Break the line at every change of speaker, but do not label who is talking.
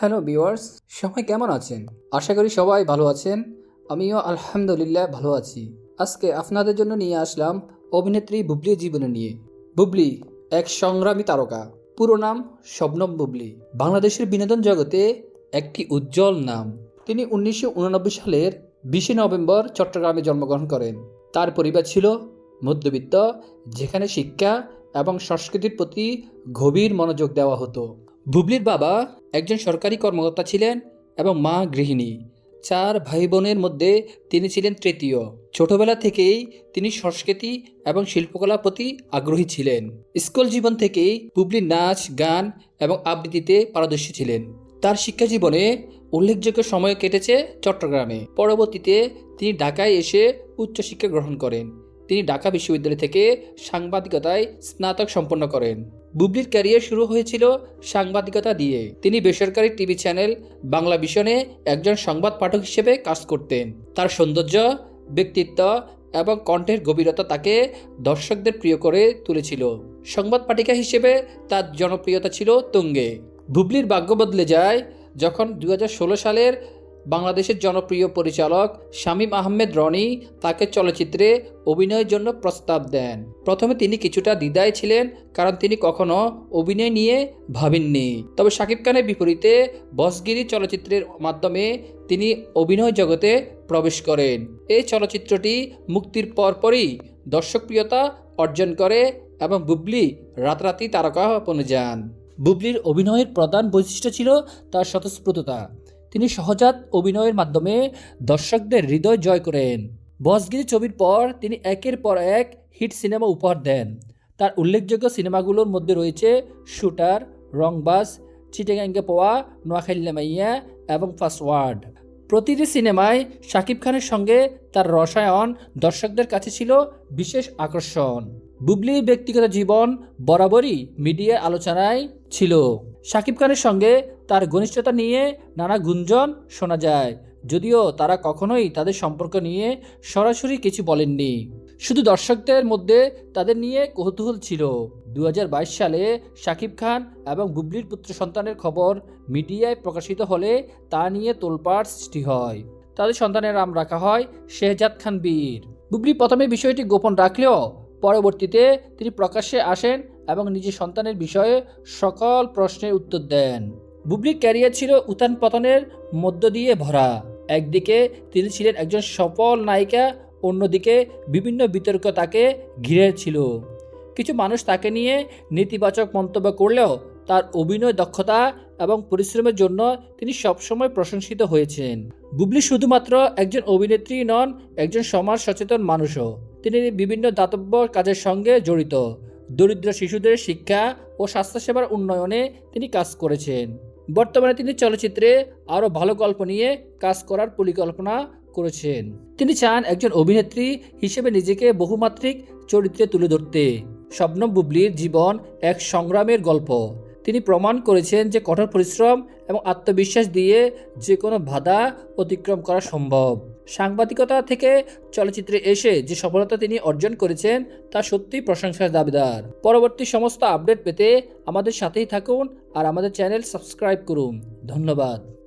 Hello viewers, সবাই কেমন আছেন? আশা করি সবাই ভালো আছেন। আমিও আলহামদুলিল্লাহ ভালো আছি। আজকে আপনাদের জন্য নিয়ে আসলাম অভিনেত্রী বুবলির জীবনে নিয়ে। বুবলি, এক সংগ্রামী তারকা। পুরো নাম শবনম বুবলি। বাংলাদেশের বিনোদন জগতে একটি উজ্জ্বল নাম। তিনি উনিশশো উননব্বই সালের বিশে নভেম্বর চট্টগ্রামে জন্মগ্রহণ করেন। তার পরিবার ছিল মধ্যবিত্ত, যেখানে শিক্ষা এবং সংস্কৃতির প্রতি গভীর মনোযোগ দেওয়া হতো। বুবলির বাবা একজন সরকারি কর্মকর্তা ছিলেন এবং মা গৃহিণী। চার ভাই বোনের মধ্যে তিনি ছিলেন তৃতীয়। ছোটবেলা থেকেই তিনি সংস্কৃতি এবং শিল্পকলার প্রতি আগ্রহী ছিলেন। স্কুল জীবন থেকেই বুবলি নাচ, গান এবং আবৃত্তিতে পারদর্শী ছিলেন। তার শিক্ষা জীবনে উল্লেখযোগ্য সময় কেটেছে চট্টগ্রামে। পরবর্তীতে তিনি ঢাকায় এসে উচ্চশিক্ষা গ্রহণ করেন। তিনি ঢাকা বিশ্ববিদ্যালয় থেকে সাংবাদিকতায় স্নাতক সম্পন্ন করেন। বুবলির ক্যারিয়ার শুরু হয়েছিল সাংবাদিকতা দিয়ে। তিনি বেসরকারি টিভি চ্যানেল বাংলা ভিশনে একজন সংবাদ পাঠক হিসেবে কাজ করতেন। তার সৌন্দর্য, ব্যক্তিত্ব এবং কণ্ঠের গভীরতা তাকে দর্শকদের প্রিয় করে তুলেছিল। সংবাদ পাঠিকা হিসেবে তার জনপ্রিয়তা ছিল তুঙ্গে। বুবলির ভাগ্য বদলে যায় যখন দু হাজার ষোলো সালের বাংলাদেশের জনপ্রিয় পরিচালক শামীম আহমেদ রনি তাকে চলচ্চিত্রে অভিনয়ের জন্য প্রস্তাব দেন। প্রথমে তিনি কিছুটা দ্বিধায় ছিলেন, কারণ তিনি কখনো অভিনয় নিয়ে ভাবেননি। তবে শাকিব খানের বিপরীতে বসগিরি চলচ্চিত্রের মাধ্যমে তিনি অভিনয় জগতে প্রবেশ করেন। এই চলচ্চিত্রটি মুক্তির পরপরই দর্শকপ্রিয়তা অর্জন করে এবং বুবলি রাতারাতি তারকা বনে যান বুবলির অভিনয়ের প্রধান বৈশিষ্ট্য ছিল তার স্বতঃস্ফূর্ততা। তিনি সহজাত অভিনয়ের মাধ্যমে দর্শকদের হৃদয় জয় করেন। বসগিরি ছবির পর তিনি একের পর এক হিট সিনেমা উপহার দেন। তার উল্লেখযোগ্য সিনেমাগুলোর মধ্যে রয়েছে শুটার, রংবাস, চিটেগাঙ্গে পোয়া নোয়াখাইল্লা মাইয়া এবং ফাসওয়ার্ড প্রতিটি সিনেমায় শাকিব খানের সঙ্গে তার রসায়ন দর্শকদের কাছে ছিল বিশেষ আকর্ষণ। বুবলির ব্যক্তিগত জীবন বরাবরই মিডিয়া আলোচনায় ছিল। শাকিব খানের সঙ্গে তার ঘনিষ্ঠতা নিয়ে নানা গুঞ্জন শোনা যায়, যদিও তারা কখনোই তাদের সম্পর্ক নিয়ে সরাসরি কিছু বলেননি। শুধু দর্শকদের মধ্যে তাদের নিয়ে কৌতূহল ছিল। দু হাজার বাইশ সালে শাকিব খান এবং বুবলির পুত্র সন্তানের খবর মিডিয়ায় প্রকাশিত হলে তা নিয়ে তোলপাড় সৃষ্টি হয়। তাদের সন্তানের নাম রাখা হয় শেহজাদ খান বীর। বুবলি প্রথমে বিষয়টি গোপন রাখলেও পরবর্তীতে তিনি প্রকাশ্যে আসেন এবং নিজের সন্তানের বিষয়ে সকল প্রশ্নের উত্তর দেন। বুবলির ক্যারিয়ার ছিল উত্থান পতনের মধ্য দিয়ে ভরা। একদিকে তিনি ছিলেন একজন সফল নায়িকা, অন্যদিকে বিভিন্ন বিতর্ক তাকে ঘিরে ছিল। কিছু মানুষ তাকে নিয়ে নেতিবাচক মন্তব্য করলেও তার অভিনয় দক্ষতা এবং পরিশ্রমের জন্য তিনি সবসময় প্রশংসিত হয়েছেন। বুবলি শুধুমাত্র একজন অভিনেত্রী নন, একজন সমাজ সচেতন মানুষও। তিনি বিভিন্ন দাতব্য কাজের সঙ্গে জড়িত। দরিদ্র শিশুদের শিক্ষা ও স্বাস্থ্যসেবার উন্নয়নে তিনি কাজ করেছেন। বর্তমানে তিনি চলচ্চিত্রে আরও ভালো গল্প নিয়ে কাজ করার পরিকল্পনা করেছেন। তিনি চান একজন অভিনেত্রী হিসেবে নিজেকে বহুমাত্রিক চরিত্রে তুলে ধরতে। শবনম বুবলির জীবন এক সংগ্রামের গল্প। তিনি প্রমাণ করেছেন যে কঠোর পরিশ্রম এবং আত্মবিশ্বাস দিয়ে যে কোনো বাধা অতিক্রম করা সম্ভব। সাংবাদিকতা থেকে চলচ্চিত্রে এসে যে সফলতা তিনি অর্জন করেছেন, তা সত্যিই প্রশংসার দাবিদার। পরবর্তী সমস্ত আপডেট পেতে আমাদের সাথেই থাকুন আর আমাদের চ্যানেল সাবস্ক্রাইব করুন। ধন্যবাদ।